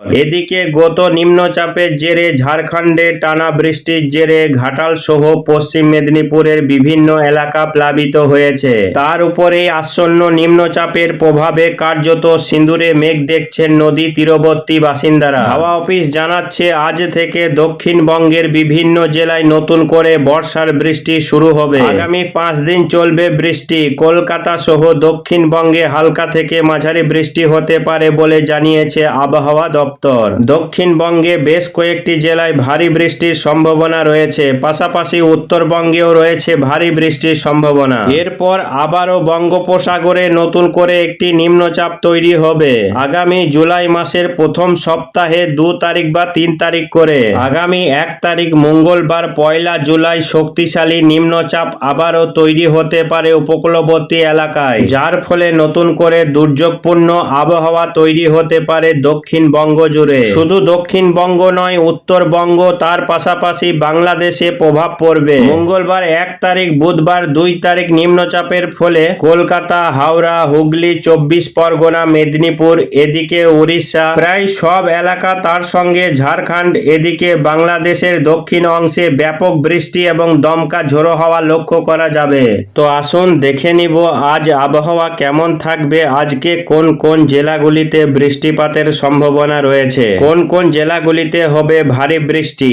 এদিকে গত নিম্নচাপের জেরে ঝাড়খণ্ডে টানা বৃষ্টির জেরে ঘাটাল সহ পশ্চিম মেদিনীপুরের বিভিন্ন এলাকা প্লাবিত হয়েছে। তার উপরে আসন্ন নিম্নচাপের প্রভাবে কার্যত সিঁদুরে মেঘ দেখছেন নদী তীরবর্তী বাসিন্দারা। হাওয়া অফিস জানাচ্ছে, আজ থেকে দক্ষিণবঙ্গের বিভিন্ন জেলায় নতুন করে বর্ষার বৃষ্টি শুরু হবে। আগামী পাঁচ দিন চলবে বৃষ্টি। কলকাতা সহ দক্ষিণবঙ্গে হালকা থেকে মাঝারি বৃষ্টি হতে পারে বলে জানিয়েছে আবহাওয়া দপ্তর। দক্ষিণবঙ্গে বেশ কয়েকটি জেলায় ভারী বৃষ্টির সম্ভাবনা রয়েছে। পাশাপাশি উত্তরবঙ্গেও রয়েছে ভারী বৃষ্টির সম্ভাবনা। এরপর আবারও বঙ্গোপসাগরে নতুন করে একটি নিম্নচাপ তৈরি হবে। আগামী জুলাই মাসের প্রথম সপ্তাহে দু তারিখ বা তিন তারিখ করে। আগামী এক তারিখ মঙ্গলবার পয়লা জুলাই শক্তিশালী নিম্নচাপ আবারও তৈরি হতে পারে উপকূলবর্তী এলাকায়। যার ফলে নতুন করে দুর্যোগপূর্ণ আবহাওয়া তৈরি হতে পারে দক্ষিণবঙ্গ। জুড়ে। শুধু দক্ষিণবঙ্গ নয় উত্তরবঙ্গ তার পাশাপাশি বাংলাদেশে প্রভাব পড়বে। মঙ্গলবার এক তারিখ, বুধবার দুই তারিখ নিম্নচাপের ফলে কলকাতা, হাওড়া, হুগলি, চব্বিশ পরগনা, মেদিনীপুর, এদিকে উড়িষ্যা, প্রায় সব এলাকা তার সঙ্গে ঝাড়খণ্ড, এদিকে বাংলাদেশের দক্ষিণ অংশে ব্যাপক বৃষ্টি এবং দমকা ঝোড়ো হওয়া লক্ষ্য করা যাবে। তো আসুন দেখে নিব আজ আবহাওয়া কেমন থাকবে, আজকে কোন কোন জেলাগুলিতে বৃষ্টিপাতের সম্ভাবনা রয়েছে। কোন কোন জেলাগুলিতে হবে ভারী বৃষ্টি?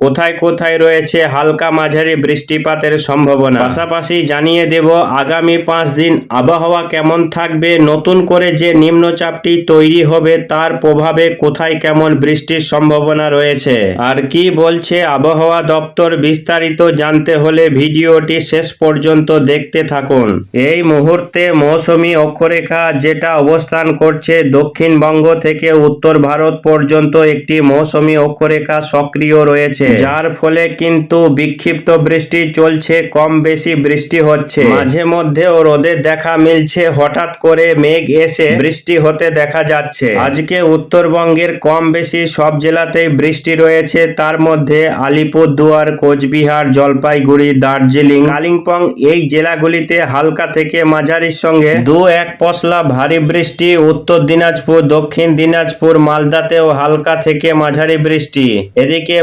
কোথায় কোথায় রয়েছে হালকা মাঝারি বৃষ্টিপাতের সম্ভাবনা? পাশাপাশি জানিয়ে দেব, আগামী পাঁচ দিন আবহাওয়া কেমন থাকবে, নতুন করে যে নিম্নচাপটি তৈরি হবে তার প্রভাবে কোথায় কেমন বৃষ্টির সম্ভাবনা রয়েছে? আর কি বলছে আবহাওয়া দপ্তর বিস্তারিত জানতে হলে ভিডিওটি শেষ পর্যন্ত দেখতে থাকুন। এই মুহূর্তে মৌসুমী অক্ষরেখা যেটা অবস্থান করছে দক্ষিণবঙ্গ থেকে উত্তর ভারত পর্যন্ত একটি মৌসুমী অক্ষরেখা সক্রিয় রয়েছে। যার ফলে কিন্তু বিক্ষিপ্ত বৃষ্টি চলছে, কম বেশি বৃষ্টি হচ্ছে। মাঝে মধ্যেও রোদে দেখা মিলছে, হঠাৎ করে মেঘ এসে বৃষ্টি হতে দেখা যাচ্ছে। আজকে উত্তরবঙ্গের কম বেশি সব জেলাতেই বৃষ্টি রয়েছে। তার মধ্যে আলিপুরদুয়ার, কোচবিহার, জলপাইগুড়ি, দার্জিলিং, কালিম্পং এই জেলাগুলিতে হালকা থেকে মাঝারির সঙ্গে দু এক পশলা ভারী বৃষ্টি। উত্তর দিনাজপুর, দক্ষিণ দিনাজপুর, মালদাতেও হালকা থেকে মাঝারি বৃষ্টি। এদিকে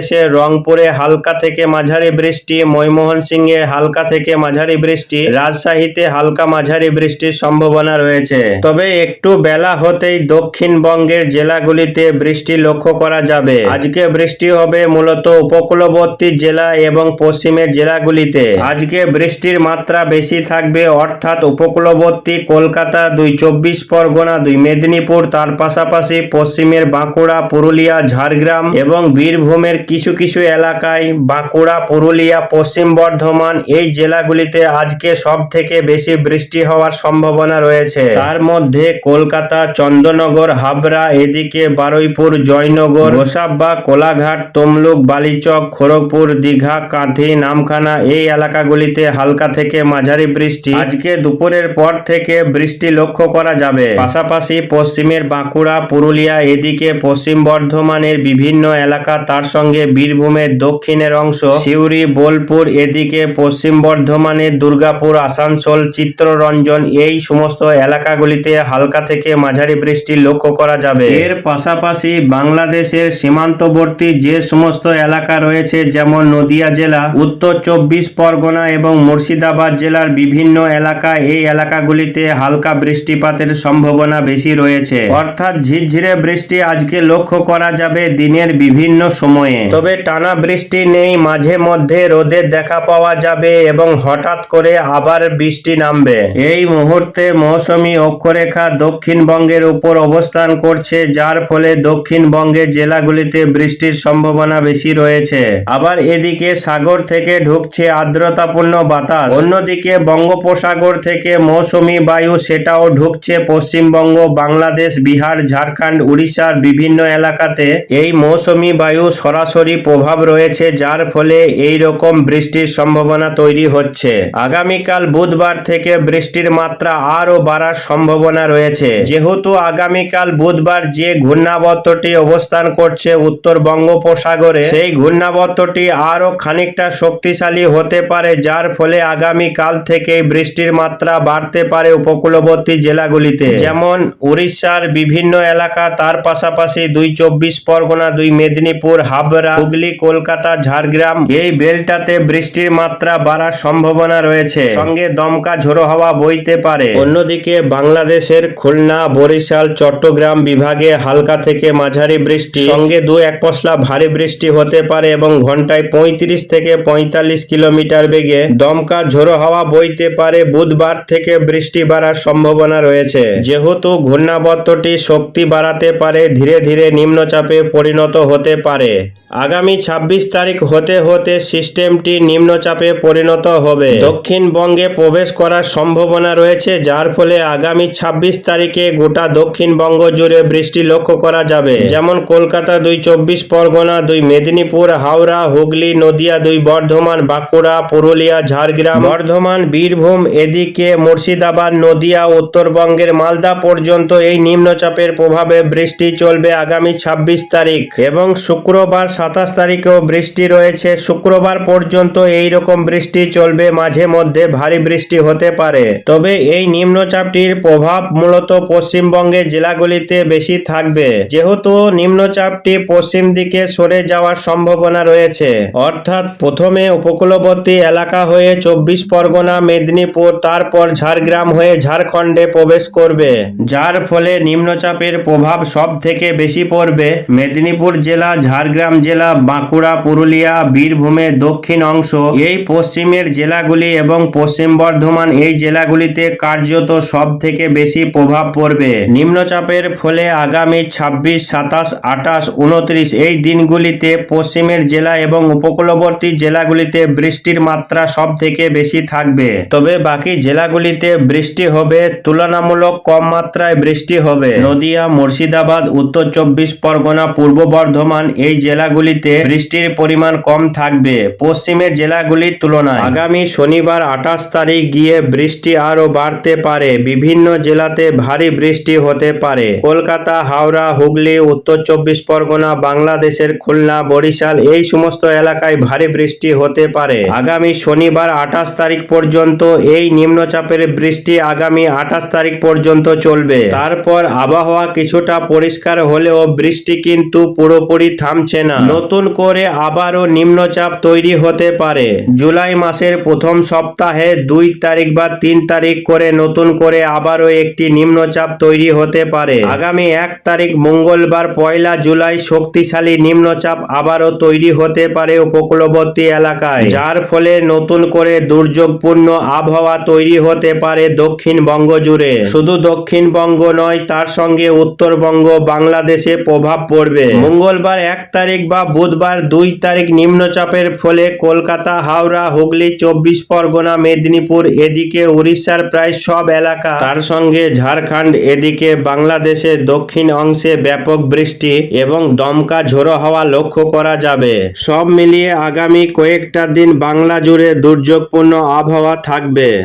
বাংলাদেশের রংপুরে হালকা থেকে মাঝারি বৃষ্টি ময়মোহন সিংহে হালকা থেকে মাঝারি বৃষ্টি, রাজশাহীতে হালকা মাঝারি বৃষ্টির সম্ভাবনা রয়েছে। তবে একটু বেলা হতেই দক্ষিণবঙ্গের জেলাগুলিতে বৃষ্টি লক্ষ্য করা যাবে। আজকে বৃষ্টি হবে মূলত উপকূলবর্তী জেলা এবং পশ্চিমের জেলাগুলিতে। আজকে বৃষ্টির মাত্রা বেশি থাকবে অর্থাৎ উপকূলবর্তী কলকাতা দুই চব্বিশ পরগনা, দুই মেদিনীপুর, তার পাশাপাশি পশ্চিমের বাঁকুড়া, পুরুলিয়া, ঝাড়গ্রাম এবং বীরভূমের কিছু কিছু এলাকায় বাঁকুড়া, পুরুলিয়া, পশ্চিম বর্ধমান এই জেলাগুলিতে আজকে সব থেকে বেশি বৃষ্টি হওয়ার সম্ভাবনা রয়েছে। তার মধ্যে কলকাতা চন্দ্রনগর হাবড়া, এদিকে বারুইপুর, জয়নগর গোসাবা কোলাঘাট, তমলুক, বালিচক, খড়গপুর, দীঘা, কাঁথি, নামখানা এই এলাকাগুলিতে হালকা থেকে মাঝারি বৃষ্টি। আজকে দুপুরের পর থেকে বৃষ্টি লক্ষ্য করা যাবে। পাশাপাশি পশ্চিমের বাঁকুড়া, পুরুলিয়া, এদিকে পশ্চিম বর্ধমানের বিভিন্ন এলাকা তার সঙ্গে বীরভূমের দক্ষিণের অংশ। সিউড়ি, বোলপুর, এদিকে পশ্চিম বর্ধমানের দুর্গাপুর, আসানসোল চিত্ররঞ্জন এই সমস্ত এলাকাগুলিতে হালকা থেকে মাঝারি বৃষ্টি লক্ষ্য করা যাবে। এর পাশাপাশি বাংলাদেশের সীমান্তবর্তী যে সমস্ত এলাকা রয়েছে, যেমন নদিয়া জেলা, উত্তর চব্বিশ পরগনা এবং মুর্শিদাবাদ জেলার বিভিন্ন এলাকা, এই এলাকাগুলিতে হালকা বৃষ্টিপাতের সম্ভাবনা বেশি রয়েছে। অর্থাৎ ঝিরঝিরে বৃষ্টি আজকে লক্ষ্য করা যাবে দিনের বিভিন্ন সময়ে। তবে টানা বৃষ্টি নেই, মাঝে মধ্যে রোদের দেখা পাওয়া যাবে এবং হঠাৎ করে আবার বৃষ্টি নামবে। এই মুহূর্তে মৌসুমী অক্ষরেখা দক্ষিণবঙ্গের উপর অবস্থান করছে, যার ফলে দক্ষিণবঙ্গের জেলাগুলিতে বৃষ্টির সম্ভাবনা বেশি রয়েছে। আবার এদিকে সাগর থেকে ঢুকছে আর্দ্রতাপূর্ণ বাতাস। অন্যদিকে বঙ্গোপসাগর থেকে মৌসুমী বায়ু সেটাও ঢুকছে পশ্চিমবঙ্গ, বাংলাদেশ, বিহার, ঝাড়খণ্ড, উড়িষ্যার বিভিন্ন এলাকাতে। এই মৌসুমী বায়ু সরাসরি সরাসরি প্রভাব রয়েছে, যার ফলে এই রকম বৃষ্টির সম্ভাবনা তৈরি হচ্ছে। আগামীকাল বুধবার থেকে বৃষ্টির মাত্রা আরও বাড়ার সম্ভাবনা রয়েছে। যেহেতু আগামীকাল বুধবার যে ঘূর্ণাবর্তটি অবস্থান করছে উত্তর বঙ্গোপসাগরে, সেই ঘূর্ণাবর্তটি আরও খানিকটা শক্তিশালী হতে পারে, যার ফলে আগামী কাল থেকে বৃষ্টির মাত্রা বাড়তে পারে উপকূলবর্তী জেলাগুলিতে। যেমন উড়িষ্যার বিভিন্ন এলাকা, তার পাশাপাশি দুই চব্বিশ পরগনা, দুই মেদিনীপুর, হাবড়া হুগলি, কলকাতা, ঝাড়গ্রাম এই বেলটাতে বৃষ্টির মাত্রা বাড়ার সম্ভাবনা রয়েছে। সঙ্গে দমকা ঝোড়ো হাওয়া বইতে পারে। অন্যদিকে বাংলাদেশের খুলনা, বরিশাল, চট্টগ্রাম বিভাগে হালকা থেকে মাঝারি বৃষ্টি। সঙ্গে দু এক পশলা ভারী বৃষ্টি হতে পারে এবং ঘন্টায় পঁয়ত্রিশ থেকে পঁয়তাল্লিশ কিলোমিটার বেগে দমকা ঝোড়ো হাওয়া বইতে পারে। বুধবার থেকে বৃষ্টি বাড়ার সম্ভাবনা রয়েছে। যেহেতু ঘূর্ণাবর্তটি শক্তি বাড়াতে পারে, ধীরে ধীরে নিম্নচাপে পরিণত হতে পারে। আগামী ২৬ তারিখ হতে হতে সিস্টেমটি নিম্নচাপে পরিণত হবে। দক্ষিণবঙ্গে প্রবেশ করার সম্ভাবনা রয়েছে, যার ফলে আগামী ২৬ তারিখে গোটা দক্ষিণবঙ্গ জুড়ে বৃষ্টি লক্ষ্য করা যাবে। যেমন কলকাতা দুই চব্বিশ, পরগনা দুই, মেদিনীপুর, হাওড়া, হুগলি, নদিয়া দুই, বর্ধমান, বাঁকুড়া, পুরুলিয়া, ঝাড়গ্রাম। বর্ধমান, বীরভূম, এদিকে মুর্শিদাবাদ, নদিয়া, উত্তরবঙ্গের মালদা পর্যন্ত এই নিম্নচাপের প্রভাবে বৃষ্টি চলবে আগামী ২৬ তারিখ এবং শুক্রবার সাতাশ তারিখেও বৃষ্টি রয়েছে। শুক্রবার পর্যন্ত এই রকম বৃষ্টি চলবে, মাঝে মধ্যে ভারী বৃষ্টি হতে পারে। তবে এই নিম্নচাপটির প্রভাব মূলত পশ্চিমবঙ্গের জেলাগুলিতে বেশি থাকবে। যেহেতু নিম্নচাপটি পশ্চিম দিকে সরে যাওয়ার সম্ভাবনা রয়েছে। অর্থাৎ প্রথমে উপকূলবর্তী এলাকা হয়ে চব্বিশ পরগনা, মেদিনীপুর, তারপর ঝাড়গ্রাম হয়ে ঝাড়খণ্ডে প্রবেশ করবে। যার ফলে নিম্নচাপের প্রভাব সব থেকে বেশি পড়বে। মেদিনীপুর জেলা, ঝাড়গ্রাম জেলা বাঁকুড়া, পুরুলিয়া বীরভূমের দক্ষিণ অংশ। এই পশ্চিমের জেলাগুলি এবং পশ্চিম বর্ধমান এই জেলাগুলিতে কার্যত সব থেকে বেশি প্রভাব পড়বে। নিম্নচাপের ফলে আগামী ছাব্বিশ, সাতাশ, আঠাশ, উনত্রিশ এই দিনগুলিতে পশ্চিমের জেলা এবং উপকূলবর্তী জেলাগুলিতে বৃষ্টির মাত্রা সব থেকে বেশি থাকবে। তবে বাকি জেলাগুলিতে বৃষ্টি হবে, তুলনামূলক কম মাত্রায় বৃষ্টি হবে। নদিয়া, মুর্শিদাবাদ, উত্তর চব্বিশ পরগনা, পূর্ব বর্ধমান এই জেলাগুলিতে বৃষ্টির পরিমাণ কম থাকবে। পশ্চিমের জেলাগুলির তুলনায় আগামী শনিবার আঠাশ তারিখ গিয়ে বৃষ্টি আরও বাড়তে পারে। বিভিন্ন জেলাতে ভারী বৃষ্টি হতে পারে। কলকাতা, হাওড়া, হুগলি, উত্তর চব্বিশ পরগনা, বাংলাদেশের খুলনা, বরিশাল এই সমস্ত এলাকায় ভারী বৃষ্টি হতে পারে। আগামী শনিবার আঠাশ তারিখ পর্যন্ত এই নিম্নচাপের বৃষ্টি আগামী আঠাশ তারিখ পর্যন্ত চলবে। তারপর আবহাওয়া কিছুটা পরিষ্কার হলেও বৃষ্টি কিন্তু পুরোপুরি থামছে না। নতুন করে আবারও নিম্নচাপ তৈরি হতে পারে। জুলাই মাসের প্রথম সপ্তাহে দুই তারিখ বা তিন তারিখ করে নতুন করে আবারও একটি নিম্নচাপ তৈরি হতে পারে। আগামী এক তারিখ মঙ্গলবার পয়লা জুলাই শক্তিশালী নিম্নচাপ আবারও তৈরি হতে পারে উপকূলবর্তী এলাকায়, যার ফলে নতুন করে দুর্যোগপূর্ণ আবহাওয়া তৈরি হতে পারে দক্ষিণবঙ্গ জুড়ে। শুধু দক্ষিণবঙ্গ নয়, তার সঙ্গে উত্তরবঙ্গ বাংলাদেশে প্রভাব পড়বে। মঙ্গলবার এক তারিখ বা বুধবার দুই তারিখ নিম্নচাপের ফলে কলকাতা, হাওড়া, হুগলি, চব্বিশ পরগনা, মেদিনীপুর এদিকে উড়িষ্যার প্রায় সব এলাকা। তার সঙ্গে ঝাড়খণ্ড এদিকে বাংলাদেশের দক্ষিণ অংশে ব্যাপক বৃষ্টি এবং দমকা ঝোড়ো হাওয়া লক্ষ্য করা যাবে। সব মিলিয়ে আগামী কয়েকটা দিন বাংলা জুড়ে দুর্যোগপূর্ণ আবহাওয়া থাকবে।